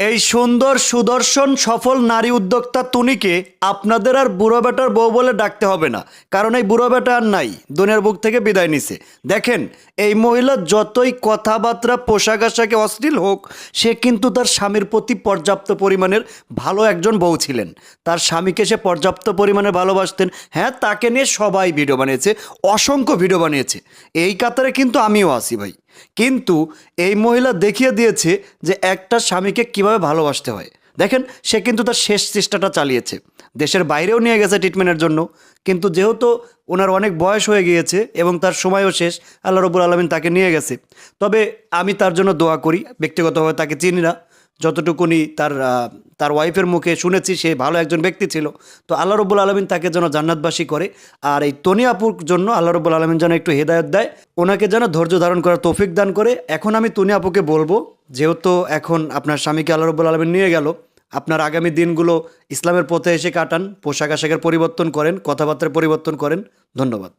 এই সুন্দর সুদর্শন সফল নারী উদ্যোক্তা তুনিকে আপনাদের আর বুড়ো বেটার বউ বলে ডাকতে হবে না। কারণ এই বুড়ো বেটা আর নাই, দুনিয়ার বুক থেকে বিদায় নিছে। দেখেন, এই মহিলা যতই কথাবার্তা, পোশাক আশাকে অশ্লীল হোক, সে কিন্তু তার স্বামীর প্রতি পর্যাপ্ত পরিমাণের ভালো একজন বউ ছিলেন। তার স্বামীকে সে পর্যাপ্ত পরিমাণে ভালোবাসতেন। হ্যাঁ তাকে নিয়ে সবাই ভিডিও বানিয়েছে, অসংখ্য ভিডিও বানিয়েছে। এই কাতারে কিন্তু আমিও আসি ভাই। কিন্তু এই মহিলা দেখিয়ে দিয়েছে যে একটা স্বামীকে কীভাবে ভালোবাসতে হয়। দেখেন, সে কিন্তু তার শেষ চেষ্টাটা চালিয়েছে। দেশের বাইরেও নিয়ে গেছে ট্রিটমেন্টের জন্য। কিন্তু যেহেতু ওনার অনেক বয়স হয়ে গিয়েছে এবং তার সময়ও শেষ, আল্লাহ রবুল আলমিন তাকে নিয়ে গেছে। তবে আমি তার জন্য দোয়া করি, ব্যক্তিগতভাবে তাকে চিনি না। যতটুকুনি তার তার ওয়াইফের মুখে শুনেছি, সে ভালো একজন ব্যক্তি ছিল। তো আল্লাহ রব্বুল আলমিন তাকে যেন জান্নাতবাসী করে। আর এই তনি আপুর জন্য আল্লাহ রব্বুল আলমিন যেন একটু হেদায়ত দেয়, ওনাকে যেন ধৈর্য ধারণ করার তৌফিক দান করে। এখন আমি তনি আপুকে বলব, যেহেতু এখন আপনার স্বামীকে আল্লাহ রব্বুল আলমিন নিয়ে গেল, আপনার আগামী দিনগুলো ইসলামের পথে এসে কাটান পোশাক আশাকের পরিবর্তন করেন, কথাবার্তার পরিবর্তন করেন। ধন্যবাদ।